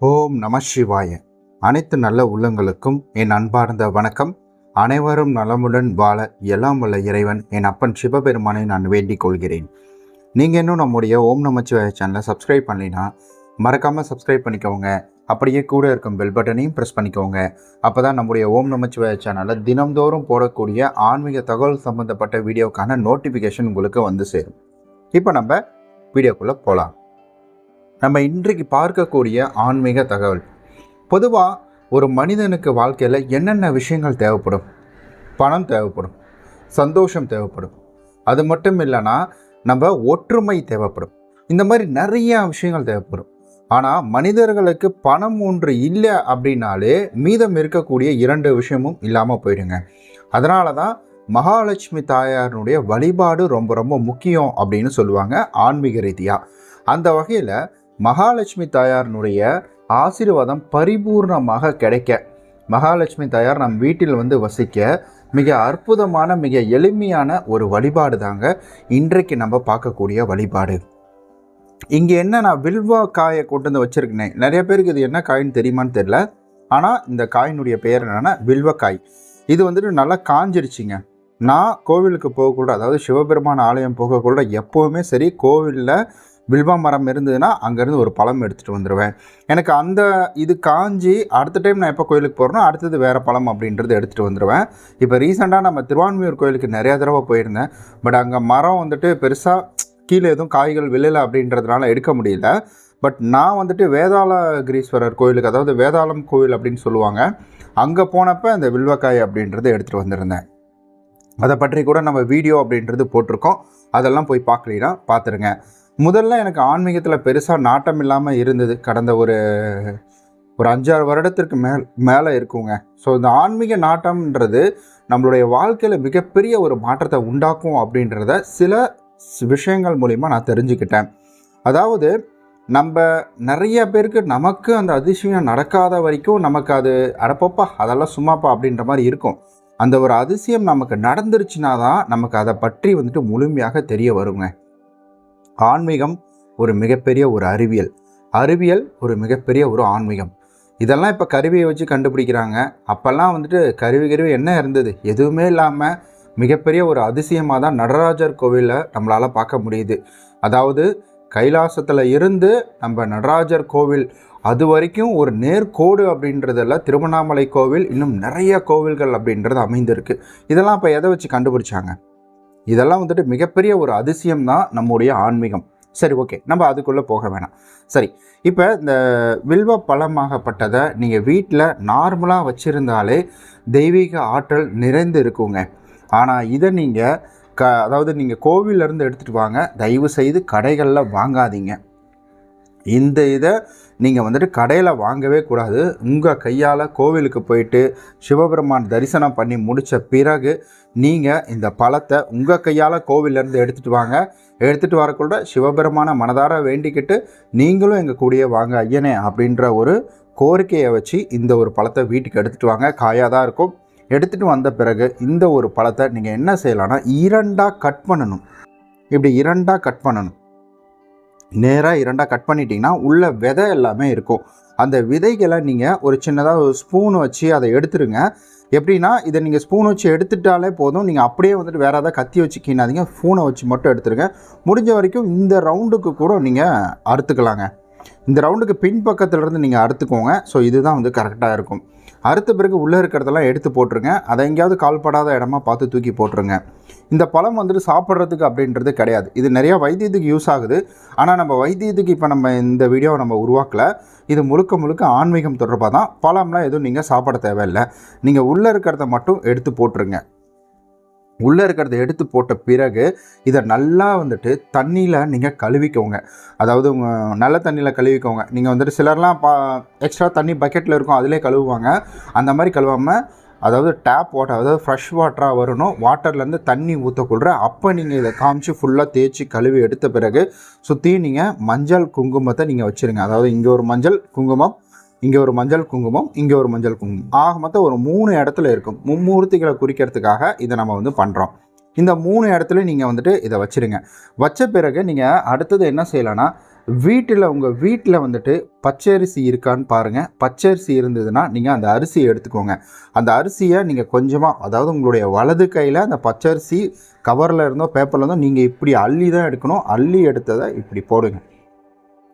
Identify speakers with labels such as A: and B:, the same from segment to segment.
A: ஓம் நம சிவாய. அனைத்து நல்ல உள்ளங்களுக்கும் என் அன்பார்ந்த வணக்கம். அனைவரும் நலமுடன் வாழ எல்லாம் வல்ல இறைவன் என் அப்பன் சிவபெருமானை நான் வேண்டிக் கொள்கிறேன். நீங்கள் இன்னும் நம்முடைய ஓம் நமச்சிவாய சேனலை சப்ஸ்கிரைப் பண்ணலைன்னா மறக்காமல் சப்ஸ்கிரைப் பண்ணிக்கோங்க. அப்படியே கூட இருக்கும் பெல் பட்டனையும் ப்ரெஸ் பண்ணிக்கோங்க. அப்போ தான் நம்முடைய ஓம் நமச்சிவாய சேனலில் தினம்தோறும் போடக்கூடிய ஆன்மீக தகவல் சம்மந்தப்பட்ட வீடியோக்கான நோட்டிஃபிகேஷன் உங்களுக்கு வந்து சேரும். இப்போ நம்ம வீடியோக்குள்ளே போகலாம் நம்ம இன்றைக்கு பார்க்கக்கூடிய ஆன்மீக தகவல். பொதுவாக ஒரு மனிதனுக்கு வாழ்க்கையில் என்னென்ன விஷயங்கள் தேவைப்படும்? பணம் தேவைப்படும். சந்தோஷம் தேவைப்படும். அது மட்டும் இல்லைன்னா நம்ம ஒற்றுமை தேவைப்படும். இந்த மாதிரி நிறைய விஷயங்கள் தேவைப்படும். ஆனால் மனிதர்களுக்கு பணம் ஒன்று இல்லை அப்படின்னாலே மீதம் இருக்கக்கூடிய இரண்டு விஷயமும் இல்லாமல் போயிடுங்க. அதனால தான் மகாலட்சுமி தாயாரினுடைய வழிபாடு ரொம்ப ரொம்ப முக்கியம் அப்படின்னு சொல்லுவாங்க ஆன்மீக ரீதியாக அந்த வகையில் மகாலட்சுமி தாயாரினுடைய ஆசீர்வாதம் பரிபூர்ணமாக கிடைக்க. மகாலட்சுமி தாயார் நம் வீட்டில் வந்து வசிக்க மிக அற்புதமான மிக எளிமையான ஒரு வழிபாடு தாங்க இன்றைக்கு நம்ம பார்க்கக்கூடிய வழிபாடு. இங்கே என்ன நான் வில்வா காயை கொண்டு வந்து வச்சுருக்கேன் நிறைய பேருக்கு இது என்ன காயின்னு தெரியுமான்னு தெரில ஆனால் இந்த காயினுடைய பெயர் என்னென்னா வில்வக்காய் இது வந்துட்டு நல்லா காஞ்சிருச்சுங்க. நான் கோவிலுக்கு போகக்கூட அதாவது சிவபெருமான ஆலயம் போகக்கூட எப்போவுமே சரி கோவிலில் வில்வா மரம் இருந்ததுன்னா அங்கேருந்து ஒரு பழம் எடுத்துகிட்டு வந்துடுவேன் எனக்கு அந்த இது காஞ்சி அடுத்த டைம் நான் எப்போ கோயிலுக்கு போகிறேனோ அடுத்தது வேறு பழம் அப்படின்றது எடுத்துகிட்டு வந்துடுவேன் இப்போ ரீசெண்டாக நம்ம திருவான்மையூர் கோயிலுக்கு நிறையா தடவை போயிருந்தேன். பட் அங்கே மரம் வந்துட்டு பெருசாக கீழே எதுவும் காய்கள் விழலை அப்படின்றதுனால எடுக்க முடியல. பட் நான் வந்துட்டு வேதாளகிரீஸ்வரர் கோயிலுக்கு அதாவது வேதாளம் கோயில் அப்படின்னு சொல்லுவாங்க அங்கே போனப்போ அந்த வில்வக்காய் அப்படின்றத எடுத்துகிட்டு வந்திருந்தேன். அதை பற்றி கூட நம்ம வீடியோ அப்படின்றது போட்டிருக்கோம். அதெல்லாம் போய் பார்க்கலாம் பார்த்துருங்க. முதல்ல எனக்கு ஆன்மீகத்தில் பெருசாக நாட்டம் இல்லாமல் இருந்தது. கடந்த ஒரு ஒரு அஞ்சாறு வருடத்திற்கு மேல் மேலே இருக்குங்க. ஸோ இந்த ஆன்மீக நாட்டம்ன்றது நம்மளுடைய வாழ்க்கையில் மிகப்பெரிய ஒரு மாற்றத்தை உண்டாக்கும் அப்படின்றத சில விஷயங்கள் மூலிமா நான் தெரிஞ்சுக்கிட்டேன். அதாவது நம்ம நிறைய பேருக்கு நமக்கு அந்த அதிசயம் நடக்காத வரைக்கும் நமக்கு அது அடப்பப்பா அதெல்லாம் சும்மாப்பா அப்படின்ற மாதிரி இருக்கும். அந்த ஒரு அதிசயம் நமக்கு நடந்துருச்சுனா தான் நமக்கு அதை பற்றி வந்துட்டு முழுமையாக தெரிய வருங்க. ஆன்மீகம் ஒரு மிகப்பெரிய ஒரு அறிவியல். அறிவியல் ஒரு மிகப்பெரிய ஒரு ஆன்மீகம். இதெல்லாம் இப்போ கருவியை வச்சு கண்டுபிடிக்கிறாங்க. அப்போல்லாம் வந்துட்டு கருவி கருவி என்ன இருந்தது? எதுவுமே இல்லாமல் மிகப்பெரிய ஒரு அதிசயமாக தான் நடராஜர் கோவிலில் நம்மளால் பார்க்க முடியுது. அதாவது கைலாசத்தில் இருந்து நம்ம நடராஜர் கோவில் அது வரைக்கும் ஒரு நேர்கோடு அப்படின்றதில் திருவண்ணாமலை கோவில் இன்னும் நிறைய கோவில்கள் அப்படின்றது அமைந்திருக்கு. இதெல்லாம் இப்போ எதை வச்சு கண்டுபிடிச்சாங்க? இதெல்லாம் வந்துட்டு மிகப்பெரிய ஒரு அதிசயம் தான் நம்முடைய ஆன்மீகம். சரி ஓகே. நம்ம அதுக்குள்ளே போக வேணாம். சரி இப்போ இந்த வில்வ பழமாகப்பட்டதை நீங்கள் வீட்டில் நார்மலாக வச்சுருந்தாலே தெய்வீக ஆற்றல் நிறைந்து இருக்குங்க. ஆனால் இதை நீங்கள் க அதாவது நீங்கள் கோவிலேருந்து எடுத்துகிட்டு வாங்க. தயவு செய்து கடைகளில் வாங்காதீங்க. இந்த இதை நீங்கள் வந்துட்டு கடையில் வாங்கவே கூடாது. உங்கள் கையால் கோவிலுக்கு போயிட்டு சிவபெருமான் தரிசனம் பண்ணி முடித்த பிறகு நீங்கள் இந்த பழத்தை உங்கள் கையால் கோவிலேருந்து எடுத்துகிட்டு வாங்க. எடுத்துகிட்டு வரக்குள்ள சிவபெருமான மனதார வேண்டிக்கிட்டு நீங்களும் எங்கள் கூடயே வாங்க ஐயனே அப்படின்ற ஒரு கோரிக்கையை வச்சு இந்த ஒரு பழத்தை வீட்டுக்கு எடுத்துகிட்டு வாங்க. காயாக தான் இருக்கும். எடுத்துகிட்டு வந்த பிறகு இந்த ஒரு பழத்தை நீங்கள் என்ன செய்யலாம்னா இரண்டாக கட் பண்ணணும். இப்படி இரண்டாக கட் பண்ணணும். நேராக இரண்டாக கட் பண்ணிட்டீங்கன்னா உள்ள விதை எல்லாமே இருக்கும். அந்த விதைகளை நீங்கள் ஒரு சின்னதாக ஒரு ஸ்பூன் வச்சு அதை எடுத்துருங்க. எப்படின்னா இதை நீங்கள் ஸ்பூன் வச்சு எடுத்துட்டாலே போதும். நீங்கள் அப்படியே வந்துட்டு வேறு ஏதாவது கத்தி வச்சு கீணாதீங்க ஸ்பூனை வச்சு மட்டும் எடுத்துருங்க. முடிஞ்ச வரைக்கும் இந்த ரவுண்டுக்கு கூட நீங்கள் அறுத்துக்கலாங்க. இந்த ரவுண்டுக்கு பின்பக்கத்துலேருந்து நீங்கள் அறுத்துக்கோங்க. ஸோ இதுதான் வந்து கரெக்டாக இருக்கும். அறுத்த பிறகு உள்ளே இருக்கிறதெல்லாம் எடுத்து போட்டுருங்க. அதை எங்கேயாவது கால்படாத இடமா பார்த்து தூக்கி போட்டுருங்க. இந்த பழம் வந்துட்டு சாப்பிட்றதுக்கு அப்படின்றது கிடையாது. இது நிறையா வைத்தியத்துக்கு யூஸ் ஆகுது. ஆனால் நம்ம வைத்தியத்துக்கு இப்போ நம்ம இந்த வீடியோவை நம்ம உருவாக்கலை. இது முழுக்க முழுக்க ஆன்மீகம் தொடர்பாக தான் பழம்லாம் எதுவும் நீங்கள் சாப்பிட தேவையில்லை. நீங்கள் உள்ளே இருக்கிறத மட்டும் எடுத்து போட்டுருங்க. உள்ளே இருக்கிறத எடுத்து போட்ட பிறகு இதை நல்லா வந்துட்டு தண்ணியில் நீங்கள் கழுவிக்கோங்க. அதாவது உங்கள் நல்ல தண்ணியில் கழுவிக்கோங்க. நீங்கள் வந்துட்டு சிலர்லாம் பா எக்ஸ்ட்ரா தண்ணி பக்கெட்டில் இருக்கும் அதிலே கழுவுவாங்க. அந்த மாதிரி கழுவாமல் அதாவது டேப் வாட்டர் அதாவது ஃப்ரெஷ் வாட்டராக வரணும். வாட்டர்லேருந்து தண்ணி ஊற்றக்குள்ள அப்போ நீங்கள் இதை காமிச்சு ஃபுல்லாக தேய்ச்சி கழுவி எடுத்த பிறகு சுற்றி நீங்கள் மஞ்சள் குங்குமத்தை நீங்கள் வச்சுருங்க. அதாவது இங்கே ஒரு மஞ்சள் குங்குமம் இங்கே ஒரு மஞ்சள் குங்குமம் இங்கே ஒரு மஞ்சள் குங்குமம். ஆக மொத்தம் ஒரு மூணு இடத்துல இருக்கும். மும்மூர்த்திகளை குறிக்கிறதுக்காக இதை நம்ம வந்து பண்ணுறோம் இந்த மூணு இடத்துல நீங்கள் வந்துட்டு இதை வச்சுருங்க. வச்ச பிறகு நீங்கள் அடுத்தது என்ன செய்யலான்னா வீட்டில் உங்கள் வீட்டில் வந்துட்டு பச்சரிசி இருக்கான்னு பாருங்கள் பச்சரிசி இருந்ததுன்னா நீங்கள் அந்த அரிசியை எடுத்துக்கோங்க. அந்த அரிசியை நீங்கள் கொஞ்சமாக அதாவது உங்களுடைய வலது கையில் அந்த பச்சரிசி கவரில் இருந்தோ பேப்பரில் இருந்தோ நீங்கள் இப்படி அள்ளி தான் எடுக்கணும். அள்ளி எடுத்ததை இப்படி போடுங்க.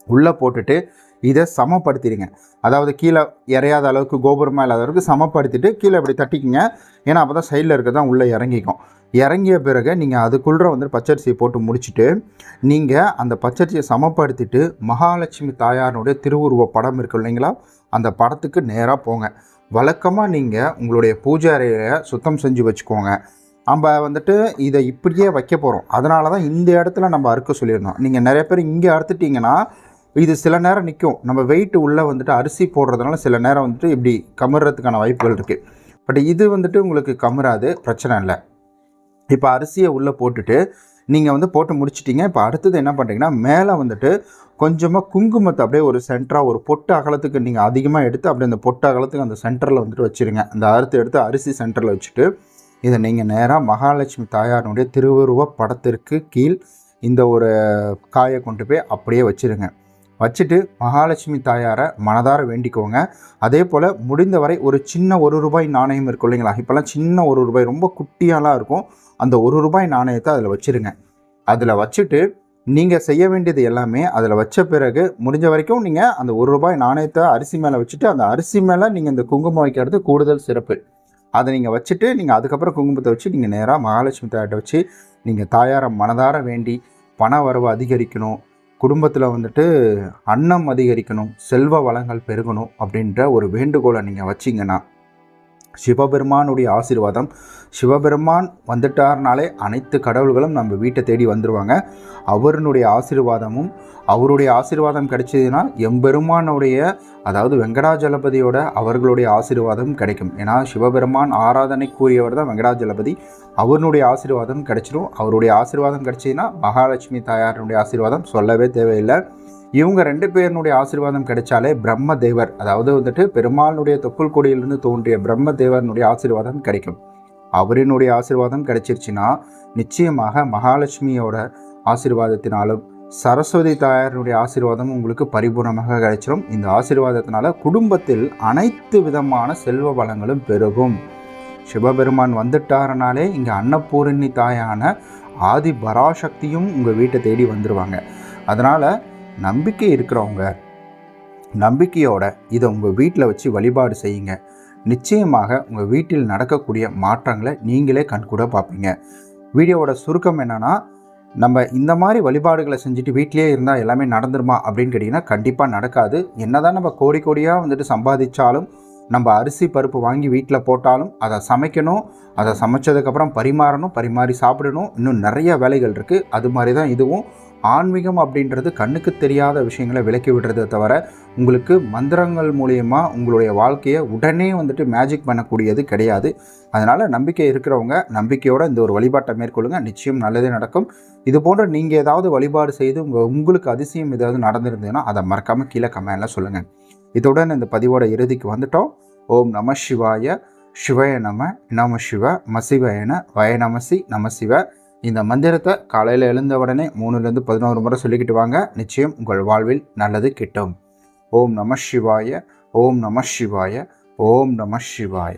A: உள்ளே போட்டுட்டு இதை சமப்படுத்திடுங்க. அதாவது கீழே இறையாத அளவுக்கு கோபுரமாக இல்லாத அளவுக்கு சமப்படுத்திட்டு கீழே இப்படி தட்டிக்கிங்க. ஏன்னா அப்போ தான் சைடில் இருக்க தான் உள்ளே இறங்கிக்கும். இறங்கிய பிறகு நீங்கள் அதுக்குள்ளே வந்து பச்சரிசியை போட்டு முடிச்சுட்டு நீங்கள் அந்த பச்சரிசியை சமப்படுத்திட்டு மகாலட்சுமி தாயாரினுடைய திருவுருவ படம் இருக்கு இல்லைங்களா? அந்த படத்துக்கு நேராக போங்க. வழக்கமாக நீங்கள் உங்களுடைய பூஜை அறையை சுத்தம் செஞ்சு வச்சுக்கோங்க. நம்ம வந்துட்டு இதை இப்படியே வைக்க போகிறோம் அதனால தான் இந்த இடத்துல நம்ம அறுக்க சொல்லியிருந்தோம். நீங்கள் நிறைய பேர் இங்கே அறுத்துட்டிங்கன்னா இது சில நேரம் நிற்கும். நம்ம வெயிட் உள்ளே வந்துட்டு அரிசி போடுறதுனால சில நேரம் வந்துட்டு இப்படி கமுறதுக்கான வாய்ப்புகள் இருக்குது பட் இது வந்துட்டு உங்களுக்கு கமுறாது பிரச்சனை இல்லை. இப்போ அரிசியை உள்ளே போட்டுட்டு நீங்கள் வந்து போட்டு முடிச்சிட்டிங்க. இப்போ அடுத்தது என்ன பண்ணுறீங்கன்னா மேலே வந்துட்டு கொஞ்சமாக குங்குமத்தை அப்படியே ஒரு சென்டராக ஒரு பொட்டு அகலத்துக்கு நீங்கள் அதிகமாக எடுத்து அப்படியே அந்த பொட்டு அகலத்துக்கு அந்த சென்டரில் வந்துட்டு வச்சுருங்க. அந்த அறுத்து எடுத்து அரிசி சென்டரில் வச்சுட்டு இதை நீங்கள் நேராக மகாலட்சுமி தாயாருடைய திருவுருவ படத்திற்கு கீழ் இந்த ஒரு காயை கொண்டு போய் அப்படியே வச்சுருங்க. வச்சுட்டு மகாலட்சுமி தாயாரை மனதார வேண்டிக்கோங்க. அதே போல் முடிந்தவரை ஒரு சின்ன ஒரு ரூபாய் நாணயம் இருக்கும் இல்லைங்களா? இப்போல்லாம் சின்ன ஒரு ரூபாய் ரொம்ப குட்டியாலாம் இருக்கும். அந்த ஒரு ரூபாய் நாணயத்தை அதில் வச்சுருங்க. அதில் வச்சுட்டு நீங்கள் செய்ய வேண்டியது எல்லாமே அதில் வச்ச பிறகு முடிஞ்ச வரைக்கும் நீங்கள் அந்த ஒரு ரூபாய் நாணயத்தை அரிசி மேலே வச்சுட்டு அந்த அரிசி மேலே நீங்கள் இந்த குங்குமம் வைக்கிறது கூடுதல் சிறப்பு. அதை நீங்கள் வச்சுட்டு நீங்கள் அதுக்கப்புறம் குங்குமத்தை வச்சு நீங்கள் நேராக மகாலட்சுமி தாயார்கிட்ட வச்சு நீங்கள் தாயாரை மனதார வேண்டி பண வரவு அதிகரிக்கணும். குடும்பத்தில் வந்துட்டு அன்னம் அதிகரிக்கணும் செல்வ வளங்கள் பெருகணும் அப்படின்ற ஒரு வேண்டுகோளை நீங்கள் வச்சிங்கன்னா சிவபெருமானுடைய ஆசீர்வாதம். சிவபெருமான் வந்துட்டார்னாலே அனைத்து கடவுள்களும் நம்ம வீட்டை தேடி வந்துடுவாங்க அவருடைய ஆசீர்வாதமும் அவருடைய ஆசீர்வாதம் கிடைச்சதுன்னா எம்பெருமானுடைய அதாவது வெங்கடாஜலபதியோட அவர்களுடைய ஆசீர்வாதம் கிடைக்கும். ஏன்னா சிவபெருமான் ஆராதனை கூறியவர் தான் வெங்கடாஜலபதி. அவருடைய ஆசீர்வாதம் கிடைச்சிடும் அவருடைய ஆசீர்வாதம் கிடைச்சதுன்னா மகாலட்சுமி தாயாருடைய ஆசீர்வாதம் சொல்லவே தேவையில்லை. இவங்க ரெண்டு பேருனுடைய ஆசீர்வாதம் கிடைச்சாலே பிரம்ம தேவர் அதாவது வந்துட்டு பெருமாளுடைய தொப்புள் கொடியிலிருந்து தோன்றிய பிரம்ம தேவனுடைய ஆசீர்வாதம் கிடைக்கும். அவரினுடைய ஆசீர்வாதம் கிடைச்சிருச்சுன்னா நிச்சயமாக மகாலட்சுமியோட ஆசீர்வாதத்தினாலும் சரஸ்வதி தாயாரினுடைய ஆசீர்வாதம் உங்களுக்கு பரிபூர்ணமாக கிடைச்சிடும் இந்த ஆசீர்வாதத்தினால குடும்பத்தில் அனைத்து விதமான செல்வ வளங்களும் பெருகும். சிவபெருமான் வந்துட்டாரனாலே இங்கே அன்னபூரணி தாயான ஆதி பராசக்தியும் உங்கள் வீட்டை தேடி வந்துடுவாங்க அதனால் நம்பிக்கை இருக்கிறவங்க நம்பிக்கையோட இதை உங்கள் வீட்டில் வச்சு வழிபாடு செய்யுங்க. நிச்சயமாக உங்கள் வீட்டில் நடக்கக்கூடிய மாற்றங்களை நீங்களே கண்கூட பார்ப்பீங்க. வீடியோவோட சுருக்கம் என்னென்னா நம்ம இந்த மாதிரி வழிபாடுகளை செஞ்சுட்டு வீட்டிலே இருந்தால் எல்லாமே நடந்துருமா அப்படின்னு கேட்டிங்கன்னா கண்டிப்பாக நடக்காது. என்ன தான் நம்ம கோடி கோடியாக வந்துட்டு சம்பாதிச்சாலும் நம்ம அரிசி பருப்பு வாங்கி வீட்டில் போட்டாலும் அதை சமைக்கணும் அதை சமைச்சதுக்கப்புறம் பரிமாறணும் பரிமாறி சாப்பிடணும். இன்னும் நிறைய வேலைகள் இருக்குது அது மாதிரி தான் இதுவும். ஆன்மீகம் அப்படின்றது கண்ணுக்கு தெரியாத விஷயங்களை விலக்கி விடுறதை தவிர உங்களுக்கு மந்திரங்கள் மூலயமா உங்களுடைய வாழ்க்கையை உடனே வந்துட்டு மேஜிக் பண்ணக்கூடியது கிடையாது. அதனால் நம்பிக்கை இருக்கிறவங்க நம்பிக்கையோடு இந்த ஒரு வழிபாட்டை மேற்கொள்ளுங்க. நிச்சயம் நல்லதே நடக்கும். இது போன்ற நீங்கள் ஏதாவது வழிபாடு செய்து உங்கள் உங்களுக்கு அதிசயம் ஏதாவது நடந்திருந்ததுன்னா அதை மறக்காமல் கீழே கமெண்டில் சொல்லுங்கள் இதுடன் இந்த பதிவோட இறுதிக்கு வந்துட்டோம். ஓம் நம சிவாய சிவய நம நம சிவ மசிவயன வய நமசி நம சிவ. இந்த மந்திரத்தை காலையில் எழுந்த உடனே மூணுலேருந்து பதினோரு முறை சொல்லிக்கிட்டு வாங்க. நிச்சயம் உங்கள் வாழ்வில் நல்லது கிட்டும். ஓம் நம சிவாய ஓம் நம சிவாய ஓம் நம சிவாய.